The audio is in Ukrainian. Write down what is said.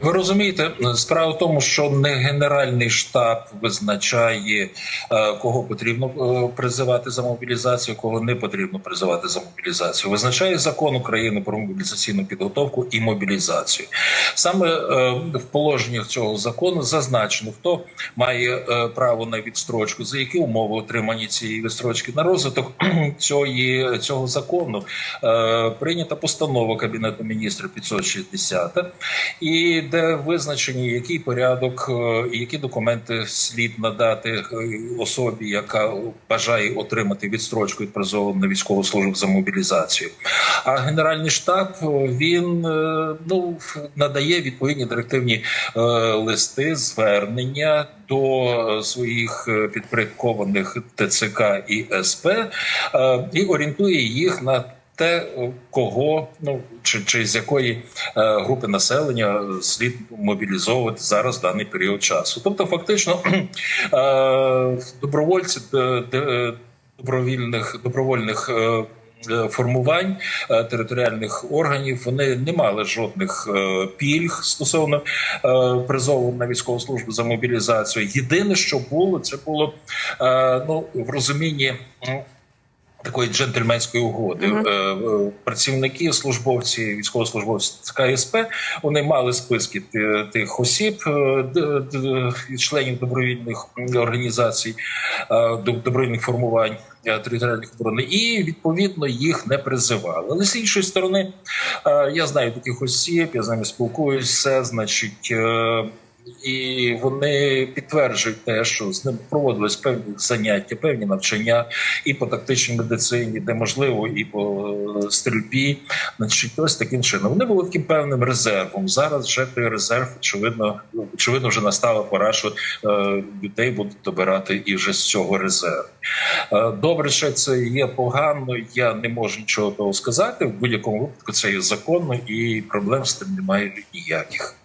Ви розумієте, справа в тому, що не генеральний штаб визначає, е, кого потрібно е, призивати за мобілізацію, кого не потрібно призивати за мобілізацію. Визначає закон України про мобілізаційну підготовку і мобілізацію. Саме е, в положеннях цього закону зазначено, хто має право на відстрочку, за які умови отримані цієї відстрочки на розвиток цієї цього закону. Прийнята постанова Кабінету міністрів 560, і де визначені який порядок е, які документи слід надати е, особі, яка бажає отримати відстрочку від призову на військову службу за мобілізацію. А генеральний штаб е, він ну надає відповідні директивні листи, звернення до своїх підпорядкованих ТЦК і СП і орієнтує їх на те, е, кого ну чи, чи з якої е, групи населення слід мобілізовувати зараз в даний період часу. Тобто, фактично, е, добровольці де- де- добровільних добровольних. е, е, Формувань е, територіальних органів вони не мали жодних е, пільг стосовно е, призову на військову службу за мобілізацію. Єдине, що було, це було е, ну в розумінні. Такої джентльменської угоди Мгм. Е, е, працівники, службовці, військовослужбовці КСП вони мали списки тих осіб, е, членів добровільних організацій, е, добровільних формувань територіальних оборони, і відповідно їх не призивали. Але з іншої сторони, я знаю таких осіб, я з ними спілкуюся, значить. І вони підтверджують те, що з ними проводились певні заняття, певні навчання і по тактичній медицині, де можливо, і по е, стрільбі. Значить, ось таким чином. Вони були таким певним резервом. Зараз вже той резерв, очевидно, очевидно, вже настала пора, що е, людей будуть добирати і вже з цього резерву. Е, Добре, що це є погано. Я не можу нічого того сказати. В будь-якому випадку це є законно, і проблем з тим немає ніяких.